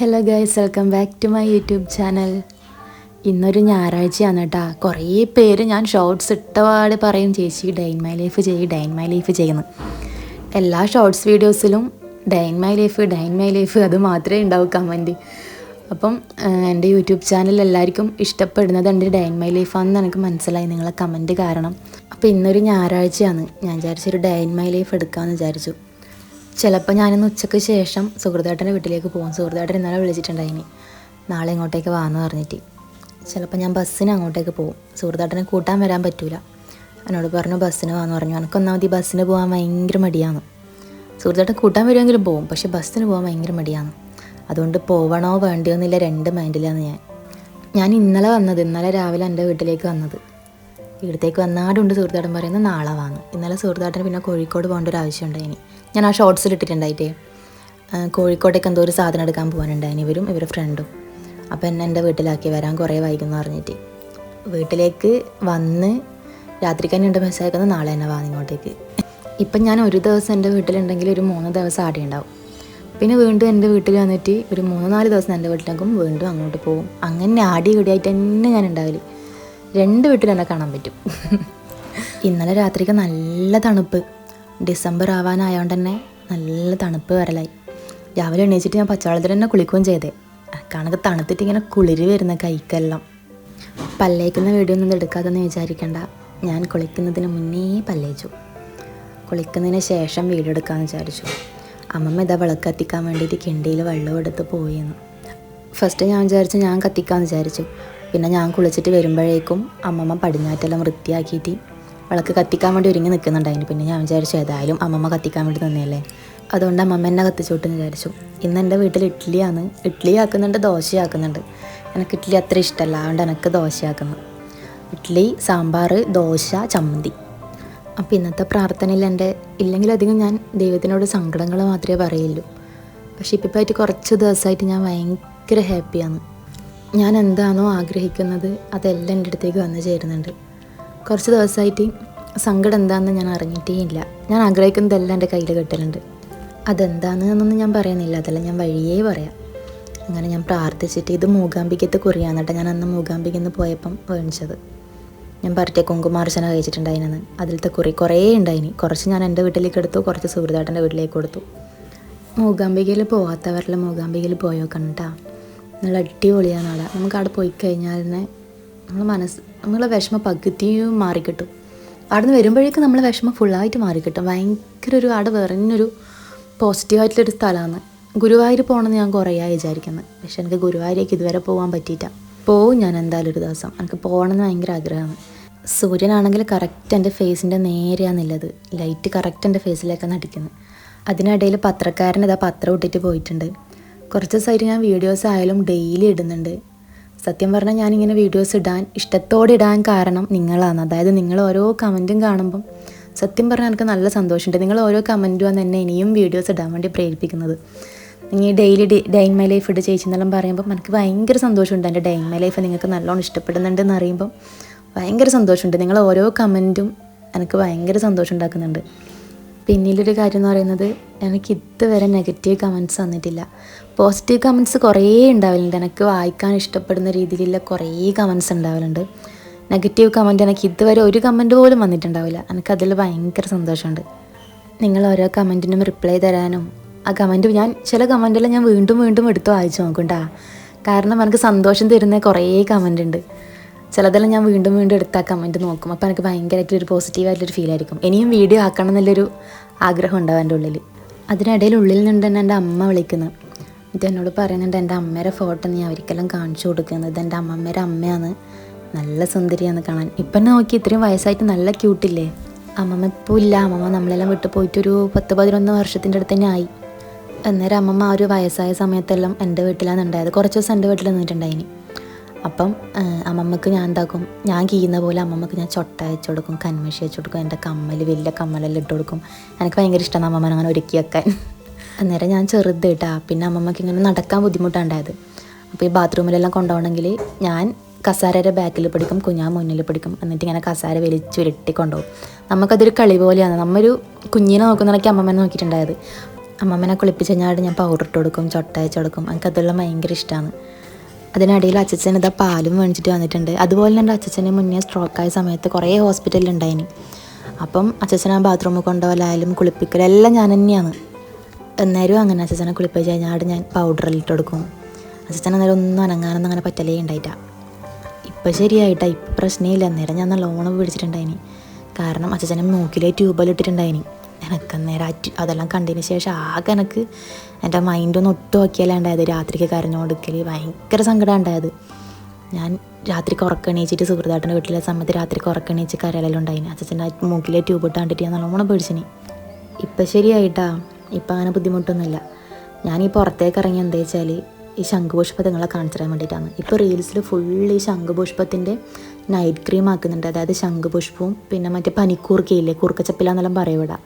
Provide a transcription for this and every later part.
Hello guys welcome back to my YouTube channel ഇന്നൊരു ഞായറാഴ്ചയാണ് കേട്ടോ കുറേ പേര് ഞാൻ ഷോർട്സ് ഇട്ടപാട് പറയും ചേച്ചി ഡൈൻ മൈ ലൈഫ് ചെയ്യ് ഡൈൻ മൈ ലൈഫ് ചെയ്യുന്നു. എല്ലാ ഷോർട്സ് വീഡിയോസിലും day in my life day in my life അത് മാത്രമേ ഉണ്ടാവൂ കമന്റ് അപ്പം എന്റെ യൂട്യൂബ് ചാനൽ എല്ലാവർക്കും ഇഷ്ടപ്പെടുന്നത് എന്റെ ഡൈൻ മൈ ലൈഫാണെന്ന് എനിക്ക് മനസ്സിലായി. നിങ്ങളെ കമന്റ് കാരണം. അപ്പോൾ ഇന്നൊരു ഞായറാഴ്ചയാണ്. ഞാൻ വിചാരിച്ചൊരു ഡൈൻ മൈ ലൈഫ് എടുക്കാമെന്ന് വിചാരിച്ചു. ചിലപ്പോൾ ഞാനിന്ന് ഉച്ചയ്ക്ക് ശേഷം സുഹൃത്തേട്ടന്റെ വീട്ടിലേക്ക് പോകും. സുഹൃത്തേട്ടൻ ഇന്നലെ വിളിച്ചിട്ടുണ്ടായിനി. നാളെ ഇങ്ങോട്ടേക്ക് വാന്ന് പറഞ്ഞിട്ട്. ചിലപ്പോൾ ഞാൻ ബസ്സിന് അങ്ങോട്ടേക്ക് പോകും. സുഹൃത്തേട്ടനെ കൂട്ടാൻ വരാൻ പറ്റൂല. എന്നോട് പറഞ്ഞു ബസ്സിന് വാന്ന് പറഞ്ഞു. എനിക്ക് ഒന്നാമത് ഈ ബസ്സിന് പോകാൻ ഭയങ്കര മടിയാണ്. സുഹൃത്തേട്ടൻ കൂട്ടാൻ വരുമെങ്കിലും പോകും. പക്ഷെ ബസ്സിന് പോകാൻ ഭയങ്കര മടിയാണ്. അതുകൊണ്ട് പോവണോ വേണ്ടിയോ എന്നില്ല രണ്ട് മൈൻഡിലാണ് ഞാൻ. ഞാൻ ഇന്നലെ വന്നത് ഇന്നലെ രാവിലെ എന്റെ വീട്ടിലേക്ക് വന്നത്. ഇവിടത്തേക്ക് വന്നാടുണ്ട് സുഹൃത്താട്ടൻ പറയുന്നത് നാളെ വാങ്ങും ഇന്നലെ സുഹൃത്താട്ടന് പിന്നെ കോഴിക്കോട് പോകേണ്ട ഒരു ആവശ്യം ഉണ്ടായിനി. ഞാൻ ആ ഷോർട്സിൽ ഇട്ടിട്ടുണ്ടായിട്ടേ. കോഴിക്കോട്ടേക്ക് എന്തോ ഒരു സാധനം എടുക്കാൻ പോകാനുണ്ടായിരുന്നു ഇവരും ഇവരുടെ ഫ്രണ്ടും അപ്പം എന്നെ എന്റെ വീട്ടിലാക്കി വരാൻ കുറേ വൈകുന്നു പറഞ്ഞിട്ട്. വീട്ടിലേക്ക് വന്ന് രാത്രിക്ക് തന്നെ ഉണ്ട് മെസ്സേജ് അയക്കുന്നത് നാളെ തന്നെ വാങ്ങി ഇങ്ങോട്ടേക്ക് ഇപ്പം ഞാൻ ഒരു ദിവസം എന്റെ വീട്ടിലുണ്ടെങ്കിൽ ഒരു മൂന്ന് ദിവസം ആടെ ഉണ്ടാവും. പിന്നെ വീണ്ടും എന്റെ വീട്ടിൽ വന്നിട്ട് ഒരു മൂന്ന് നാല് ദിവസം എന്റെ വീട്ടിലേക്കും വീണ്ടും അങ്ങോട്ട് പോകും. അങ്ങനെ ആടി ഇടിയായിട്ട് തന്നെ ഞാൻ ഉണ്ടാവില്ല രണ്ട് വീട്ടിൽ എന്നെ കാണാൻ പറ്റും. ഇന്നലെ രാത്രിക്ക് നല്ല തണുപ്പ്. ഡിസംബർ ആവാനായതുകൊണ്ട് തന്നെ നല്ല തണുപ്പ് വരലായി. രാവിലെ എണീച്ചിട്ട് ഞാൻ പച്ചവെള്ളത്തിൽ തന്നെ കുളിക്കുകയും ചെയ്തേ. കണക്ക് തണുത്തിട്ട് ഇങ്ങനെ കുളിര് വരുന്ന കൈക്കെല്ലാം. പല്ലേക്കുന്ന വീഡിയോ ഒന്നും എടുക്കാതെന്ന് വിചാരിക്കേണ്ട. ഞാൻ കുളിക്കുന്നതിന് മുന്നേ പല്ലേച്ചു. കുളിക്കുന്നതിന് ശേഷം വീഡിയോ എടുക്കാമെന്ന് വിചാരിച്ചു. അമ്മമ്മ ഇതാ വിളക്ക് കത്തിക്കാൻ വേണ്ടിയിട്ട് കിണ്ടിയിൽ വെള്ളം എടുത്ത് പോയിന്ന്. ഫസ്റ്റ് ഞാൻ വിചാരിച്ചു ഞാൻ കത്തിക്കാമെന്ന് വിചാരിച്ചു. പിന്നെ ഞാൻ കുളിച്ചിട്ട് വരുമ്പോഴേക്കും അമ്മമ്മ പടിഞ്ഞാറ്റെല്ലാം വൃത്തിയാക്കിയിട്ട് വിളക്ക് കത്തിക്കാൻ വേണ്ടി ഒരുങ്ങി നിൽക്കുന്നുണ്ടായിരുന്നു പിന്നെ ഞാൻ വിചാരിച്ചു ഏതായാലും അമ്മമ്മ കത്തിക്കാൻ വേണ്ടി നിന്നല്ലേ. അതുകൊണ്ട് അമ്മമ്മ എന്നെ കത്തിച്ചോട്ടെന്ന് വിചാരിച്ചു. ഇന്ന് എന്റെ വീട്ടിൽ ഇഡ്ഡലിയാണ്. ഇഡ്ഡലി ആക്കുന്നുണ്ട് ദോശയാക്കുന്നുണ്ട്. എനിക്ക് ഇഡ്ഡലി അത്ര ഇഷ്ടമല്ല. അതുകൊണ്ട് എനിക്ക് ദോശയാക്കുന്നു. ഇഡ്ഡലി സാമ്പാർ ദോശ ചമ്മന്തി. അപ്പം ഇന്നത്തെ പ്രാർത്ഥനയിൽ എന്റെ ഇല്ലെങ്കിലധികം ഞാൻ ദൈവത്തിനോട് സങ്കടങ്ങൾ മാത്രമേ പറയുള്ളൂ. പക്ഷേ ഇപ്പം ആയിട്ട് കുറച്ച് ദിവസമായിട്ട് ഞാൻ ഭയങ്കര ഹാപ്പിയാണ്. ഞാൻ എന്താണോ ആഗ്രഹിക്കുന്നത് അതെല്ലാം എന്റെ അടുത്തേക്ക് വന്നു ചേരുന്നുണ്ട്. കുറച്ച് ദിവസമായിട്ട് സങ്കടം എന്താണെന്ന് ഞാൻ അറിഞ്ഞിട്ടേ ഇല്ല ഞാൻ ആഗ്രഹിക്കുന്നതെല്ലാം എന്റെ കയ്യിൽ കെട്ടലുണ്ട്. അതെന്താണെന്നൊന്നും ഞാൻ പറയുന്നില്ല. അതെല്ലാം ഞാൻ വഴിയേ പറയാം. അങ്ങനെ ഞാൻ പ്രാർത്ഥിച്ചിട്ട് ഇത് മൂകാംബികത്തെ കുറിയാന്നിട്ട് കേട്ടോ ഞാൻ അന്ന് മൂകാംബികന്ന് പോയപ്പം വേണിച്ചത്. ഞാൻ പറഞ്ഞ കുങ്കുമാർച്ചന കഴിച്ചിട്ടുണ്ടായിരുന്നു അതിലത്തെ കുറി കുറേ ഉണ്ടായിനി. കുറച്ച് ഞാൻ എന്റെ വീട്ടിലേക്ക് എടുത്തു കുറച്ച് സുഹൃത്താട്ടന്റെ വീട്ടിലേക്ക് കൊടുത്തു. മൂകാംബികയിൽ പോകാത്തവരിൽ മൂകാംബികയിൽ പോയോ കണ്ടാ നല്ല അടിപൊളിയാണ് അവിടെ നമുക്ക് അവിടെ പോയി കഴിഞ്ഞാൽ തന്നെ നമ്മൾ മനസ്സ് നമ്മളെ വിഷമ പകുതിയും മാറിക്കിട്ടും. അവിടെ നിന്ന് വരുമ്പോഴേക്കും നമ്മളെ വിഷമം ഫുള്ളായിട്ട് മാറിക്കിട്ടും. ഭയങ്കര ഒരു അവിടെ വേറെന്നൊരു പോസിറ്റീവായിട്ടുള്ളൊരു സ്ഥലമാണ്. ഗുരുവായൂർ പോകണമെന്ന് ഞാൻ കുറേയായി വിചാരിക്കുന്നത് പക്ഷെ എനിക്ക് ഗുരുവായൂരേക്ക് ഇതുവരെ പോകാൻ പറ്റിയിട്ട പോവും ഞാൻ എന്തായാലും ഒരു ദിവസം. എനിക്ക് പോകണമെന്ന് ഭയങ്കര ആഗ്രഹമാണ്. സൂര്യനാണെങ്കിൽ കറക്റ്റ് എന്റെ ഫേസിന്റെ നേരെയാണെന്നുള്ളത് ലൈറ്റ് കറക്റ്റ് എന്റെ ഫേസിലേക്ക് അടിക്കുന്നത് അതിനിടയിൽ പത്രക്കാരൻ ഇതാ പത്രം ഇട്ടിട്ട് പോയിട്ടുണ്ട്. കുറച്ച് ദിവസമായിട്ട് ഞാൻ വീഡിയോസ് ആയാലും ഡെയിലി ഇടുന്നുണ്ട്. സത്യം പറഞ്ഞാൽ ഞാനിങ്ങനെ വീഡിയോസ് ഇടാൻ ഇഷ്ടത്തോടെ ഇടാൻ കാരണം നിങ്ങളാണ്. അതായത് നിങ്ങൾ ഓരോ കമന്റും കാണുമ്പം സത്യം പറഞ്ഞാൽ എനിക്ക് നല്ല സന്തോഷമുണ്ട്. നിങ്ങൾ ഓരോ കമന്റുമാണ് എന്നെ ഇനിയും വീഡിയോസ് ഇടാൻ വേണ്ടി പ്രേരിപ്പിക്കുന്നത്. നിങ്ങൾ daily day in my life ഇട്ട് ചേച്ചി എന്നെല്ലാം പറയുമ്പോൾ എനിക്ക് ഭയങ്കര സന്തോഷമുണ്ട്. എന്റെ ഡൈൻ മൈ ലൈഫ് നിങ്ങൾക്ക് നല്ലോണം ഇഷ്ടപ്പെടുന്നുണ്ടെന്ന് അറിയുമ്പം ഭയങ്കര സന്തോഷമുണ്ട്. നിങ്ങൾ ഓരോ കമന്റും എനിക്ക് ഭയങ്കര സന്തോഷം ഉണ്ടാക്കുന്നുണ്ട്. പിന്നീടൊരു കാര്യം എന്ന് പറയുന്നത് എനിക്ക് ഇതുവരെ നെഗറ്റീവ് കമൻസ് വന്നിട്ടില്ല. പോസിറ്റീവ് കമൻസ് കുറേ ഉണ്ടാവലുണ്ട്. എനിക്ക് വായിക്കാൻ ഇഷ്ടപ്പെടുന്ന രീതിയിലുള്ള കുറേ കമൻസ് ഉണ്ടാവലുണ്ട്. നെഗറ്റീവ് കമന്റ് എനിക്ക് ഇതുവരെ ഒരു കമന്റ് പോലും വന്നിട്ടുണ്ടാവില്ല. എനിക്കതിൽ ഭയങ്കര സന്തോഷമുണ്ട്. നിങ്ങൾ ഓരോ കമന്റിനും റിപ്ലൈ തരാനും ആ കമന്റ് ഞാൻ ചില കമന്റെല്ലാം ഞാൻ വീണ്ടും വീണ്ടും എടുത്ത് വായിച്ചു നോക്കും കാരണം എനിക്ക് സന്തോഷം തരുന്ന കുറേ കമന്റ് ഉണ്ട്. ചിലതെല്ലാം ഞാൻ വീണ്ടും വീണ്ടും എടുത്താൽ കമന്റ് നോക്കും. അപ്പോൾ എനിക്ക് ഭയങ്കരമായിട്ടൊരു പോസിറ്റീവായിട്ടൊരു ഫീൽ ആയിരിക്കും. ഇനിയും വീഡിയോ ആക്കണം എന്നുള്ളൊരു ആഗ്രഹം ഉണ്ടാവും എന്റെ ഉള്ളിൽ അതിനിടയിൽ ഉള്ളിൽ നിന്ന് തന്നെ എന്റെ അമ്മ വിളിക്കുന്നത് ഇത് എന്നോട് പറയുന്നുണ്ട് എന്റെ അമ്മയുടെ ഫോട്ടോ ഞാൻ അവർക്കെല്ലാം കാണിച്ചു കൊടുക്കുന്നത് എന്റെ അമ്മമ്മയുടെ അമ്മയാണ്. നല്ല സുന്ദരിയാണ് കാണാൻ. ഇപ്പം നോക്കി ഇത്രയും വയസ്സായിട്ട് നല്ല ക്യൂട്ടില്ലേ അമ്മമ്മ ഇപ്പോൾ ഇല്ല. അമ്മമ്മ നമ്മളെല്ലാം വിട്ടു പോയിട്ടൊരു പത്ത് പതിനൊന്ന് വർഷത്തിന്റെ അടുത്ത് തന്നെ ആയി. അന്നേരം അമ്മമ്മ ആ ഒരു വയസ്സായ സമയത്തെല്ലാം എന്റെ വീട്ടിലാണ് ഉണ്ടായത് കുറച്ച് ദിവസം എന്റെ വീട്ടിൽ നിന്നിട്ടുണ്ടായിനി. അപ്പം അമ്മമ്മക്ക് ഞാൻ എന്താക്കും ഞാൻ കീയുന്ന പോലെ അമ്മമ്മക്ക് ഞാൻ ചൊട്ട അയച്ചു കൊടുക്കും കന്മഷി അയച്ചു കൊടുക്കും എന്റെ കമ്മൽ വലിയ കമ്മലെല്ലാം ഇട്ട് കൊടുക്കും. എനിക്ക് ഭയങ്കര ഇഷ്ടമാണ് അമ്മമ്മനെ അങ്ങനെ ഒരുക്കി വെക്കാൻ. അന്നേരം ഞാൻ ചെറുത് കേട്ടാ പിന്നെ അമ്മമ്മക്ക് ഇങ്ങനെ നടക്കാൻ ബുദ്ധിമുട്ടുണ്ടായത് അപ്പോൾ ഈ ബാത്റൂമിലെല്ലാം കൊണ്ടുപോകണമെങ്കിൽ ഞാൻ കസാരയുടെ ബാക്കിൽ പിടിക്കും കുഞ്ഞാ മുന്നിൽ പിടിക്കും. എന്നിട്ട് ഇങ്ങനെ കസാര വലിച്ചുരുട്ടി കൊണ്ടുപോകും. നമുക്കതൊരു കളി പോലെയാണ്. നമ്മൊരു കുഞ്ഞിനെ നോക്കുന്നിടയ്ക്ക് അമ്മമ്മനെ നോക്കിയിട്ടുണ്ടായത്. അമ്മമ്മനെ കുളിപ്പിച്ച് കഴിഞ്ഞാൽ ഞാൻ പൗഡർ ഇട്ട് കൊടുക്കും ചൊട്ട അയച്ചു കൊടുക്കും. എനിക്കതെല്ലാം ഭയങ്കര ഇഷ്ടമാണ് അതിനിടയിൽ അച്ഛൻ ഇതാ പാലും മേടിച്ചിട്ട് വന്നിട്ടുണ്ട്. അതുപോലെ തന്നെ അച്ഛന് മുന്നേ ആയ സമയത്ത് കുറേ ഹോസ്പിറ്റലിൽ ഉണ്ടായിന്. അപ്പം ആ ബാത്റൂമിൽ കൊണ്ടുപോകലായാലും കുളിപ്പിക്കലും എല്ലാം ഞാൻ തന്നെയാണ്. എന്നേരം അങ്ങനെ അച്ഛനെ കുളിപ്പിച്ച് കഴിഞ്ഞാൽ അവിടെ ഞാൻ പൗഡറിൽ ഇട്ട് കൊടുക്കും. അച്ഛൻ അന്നേരം ഒന്നും അനങ്ങാനൊന്നും അങ്ങനെ പറ്റലേ ഉണ്ടായിട്ടാ. ഇപ്പം ശരിയായിട്ടാ ഇപ്പം പ്രശ്നമില്ല. അന്നേരം ഞാൻ നല്ലോണം പിടിച്ചിട്ടുണ്ടായിനി കാരണം അച്ഛച്ചനെ മൂക്കിലെ ട്യൂബെല്ലാം ഇട്ടിട്ടുണ്ടായിനി. എനിക്ക് അന്നേരം ആ അതെല്ലാം കണ്ടതിന് ശേഷം ആകെ എനിക്ക് എന്റെ മൈൻഡൊന്ന് ഒട്ടും നോക്കിയാലേ ഉണ്ടായത്. രാത്രിക്ക് കരഞ്ഞോടുക്കൽ ഭയങ്കര സങ്കടം ഉണ്ടായത്. ഞാൻ രാത്രി ഉറക്കണീച്ചിട്ട് സുഹൃത്താട്ടിന്റെ വീട്ടിലെ സമയത്ത് രാത്രിക്ക് ഉറക്കണീച്ച് കരയലെല്ലാം ഉണ്ടായിന്. അച്ഛന്റെ മൂക്കിലെ ട്യൂബ് ഇട്ട് കണ്ടിട്ട് ഞാൻ നല്ലോണം പേടിച്ചിനി. ഇപ്പം ശരിയായിട്ടാ. ഇപ്പം അങ്ങനെ ബുദ്ധിമുട്ടൊന്നുമില്ല. ഞാൻ ഈ പുറത്തേക്ക് ഇറങ്ങി എന്താ വെച്ചാൽ ഈ ശംഖുപുഷ്പം നിങ്ങളെ കാണിച്ചു തരാൻ വേണ്ടിയിട്ടാണ്. ഇപ്പോൾ റീൽസിൽ ഫുള്ള് ഈ ശംഖുപുഷ്പത്തിന്റെ നൈറ്റ് ക്രീം ആക്കുന്നുണ്ട്. അതായത് ശംഖുപുഷ്പവും പിന്നെ മറ്റേ പനിക്കൂർക്കയില്ലേ? കൂർക്കച്ചപ്പില എന്നെല്ലാം പറയും ഇവിടെ.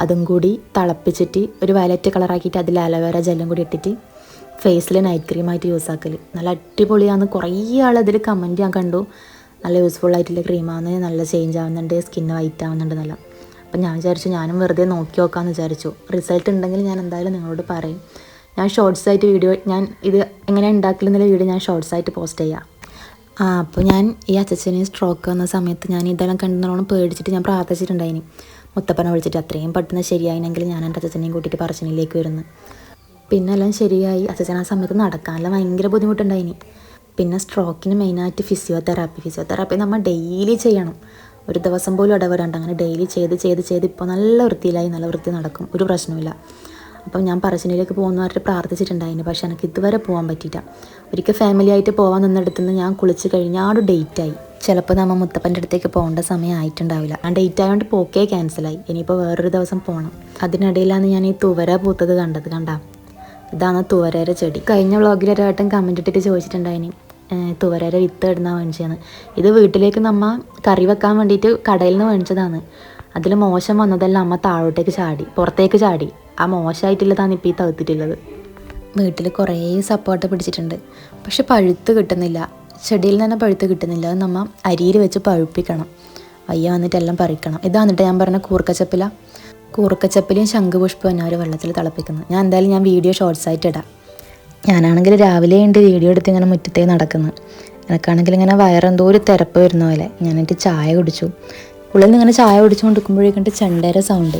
അതും കൂടി തിളപ്പിച്ചിട്ട് ഒരു വയലറ്റ് കളറാക്കിയിട്ട് അതിൽ അലോവേര ജെല്ലും കൂടി ഇട്ടിട്ട് ഫേസിൽ നൈറ്റ് ക്രീമായിട്ട് യൂസ് ആക്കൽ നല്ല അടിപൊളിയാന്ന് കുറേ ആൾ അതിൽ കമന്റ് ഞാൻ കണ്ടു. നല്ല യൂസ്ഫുൾ ആയിട്ടുള്ള ക്രീമാണ് നല്ല ചേഞ്ച് ആവുന്നുണ്ട് സ്കിന്ന് വൈറ്റ് ആവുന്നുണ്ട് നല്ല. അപ്പം ഞാൻ വിചാരിച്ചു ഞാനും വെറുതെ നോക്കി നോക്കാമെന്ന് വിചാരിച്ചു. റിസൾട്ട് ഉണ്ടെങ്കിൽ ഞാൻ എന്തായാലും നിങ്ങളോട് പറയും. ഞാൻ ഷോർട്സ് ആയിട്ട് വീഡിയോ ഞാൻ ഇത് എങ്ങനെ ഉണ്ടാക്കലെന്നുള്ള വീഡിയോ ഞാൻ ഷോർട്സ് ആയിട്ട് പോസ്റ്റ് ചെയ്യാം. ആ അപ്പോൾ ഞാൻ ഈ അച്ഛനെ സ്ട്രോക്ക് വന്ന സമയത്ത് ഞാൻ ഇതെല്ലാം കണ്ടെന്നോളം പേടിച്ചിട്ട് ഞാൻ പ്രാർത്ഥിച്ചിട്ടുണ്ടായിനി. മുത്തപ്പനെ വിളിച്ചിട്ട് അത്രയും പെട്ടെന്ന് ശരിയായിനെങ്കിൽ ഞാൻ എന്റെ അച്ഛനെയും കൂട്ടിയിട്ട് പറശ്ശനിലേക്ക് വരുന്നു. പിന്നെ എല്ലാം ശരിയായി. അച്ഛൻ ആ സമയത്ത് നടക്കാനെല്ലാം ഭയങ്കര ബുദ്ധിമുട്ടുണ്ടായിനി പിന്നെ സ്ട്രോക്കിന് മെയിനായിട്ട് ഫിസിയോതെറാപ്പി ഫിസിയോതെറാപ്പി നമ്മൾ ഡെയിലി ചെയ്യണം. ഒരു ദിവസം പോലും ഇടപെടാണ്ട്. അങ്ങനെ ഡെയിലി ചെയ്ത് ചെയ്ത് ചെയ്ത് ഇപ്പോൾ നല്ല വൃത്തിയിലായി നല്ല വൃത്തി നടക്കും. ഒരു പ്രശ്നമില്ല അപ്പം ഞാൻ പറശ്ശിനിയിലേക്ക് പോകുന്നവരുടെ പ്രാർത്ഥിച്ചിട്ടുണ്ടായിരുന്നു. പക്ഷെ എനിക്ക് ഇതുവരെ പോകാൻ പറ്റിയില്ല. ഒരിക്കൽ ഫാമിലി ആയിട്ട് പോകാൻ നിന്നിടത്തുനിന്ന് ഞാൻ കുളിച്ച് കഴിഞ്ഞാൽ ഡേറ്റായി ചിലപ്പോൾ നമ്മൾ മുത്തപ്പന്റെ അടുത്തേക്ക് പോകേണ്ട സമയം ആയിട്ടുണ്ടാവില്ല. ആ ഡേറ്റ് ആയതുകൊണ്ട് പോക്കേ ക്യാൻസലായി ഇനിയിപ്പോൾ വേറൊരു ദിവസം പോകണം അതിനിടയിലാണ് ഞാൻ ഈ തുവര പൂത്തത് കണ്ടത് കണ്ടാ? ഇതാണ് തുവരയുടെ ചെടി. കഴിഞ്ഞ വ്ളോഗിൽ ഒരാട്ടം കമന്റ് ഇട്ടിട്ട് ചോദിച്ചിട്ടുണ്ടായിനി തുവരയുടെ വിത്ത് ഇടുന്ന മേടിച്ചതെന്ന് ഇത് വീട്ടിലേക്ക് നമ്മ കറി വെക്കാൻ വേണ്ടിയിട്ട് കടയിൽ നിന്ന് മേടിച്ചതാണ്. അതിൽ മോശം വന്നതെല്ലാം അമ്മ താഴോട്ടേക്ക് ചാടി പുറത്തേക്ക് ചാടി. ആ മോശമായിട്ടുള്ളതാണ് ഇപ്പോൾ ഈ തകർത്തിട്ടുള്ളത് വീട്ടിൽ കുറേ സപ്പോർട്ട് പിടിച്ചിട്ടുണ്ട്. പക്ഷെ പഴുത്ത് കിട്ടുന്നില്ല. ചെടിയിൽ തന്നെ പഴുത്ത് കിട്ടുന്നില്ല. അത് നമ്മൾ അരിയിൽ വെച്ച് പഴുപ്പിക്കണം. വയ്യ വന്നിട്ട് എല്ലാം പറിക്കണം. ഇതാ എന്നിട്ട് ഞാൻ പറഞ്ഞ കൂർക്കച്ചപ്പില. കൂർക്കച്ചപ്പിലും ശംഖുപുഷ്പം തന്നെ ഒരു വെള്ളത്തിൽ തിളപ്പിക്കുന്നത് ഞാൻ എന്തായാലും ഞാൻ വീഡിയോ ഷോർട്സ് ആയിട്ട് ഇടാം. ഞാനാണെങ്കിൽ രാവിലെ ഉണ്ട് വീഡിയോ എടുത്ത് ഇങ്ങനെ മുറ്റത്തേ നടക്കുന്നത് എനിക്കാണെങ്കിൽ ഇങ്ങനെ വയറെന്തോ ഒരു തിരപ്പ് വരുന്ന പോലെ. ഞാൻ എന്നിട്ട് ചായ കുടിച്ചു. ഉള്ളിൽ നിന്ന് ഇങ്ങനെ ചായ കുടിച്ചുകൊണ്ടിരിക്കുമ്പോഴേക്കുണ്ട് ചെണ്ടയുടെ സൗണ്ട്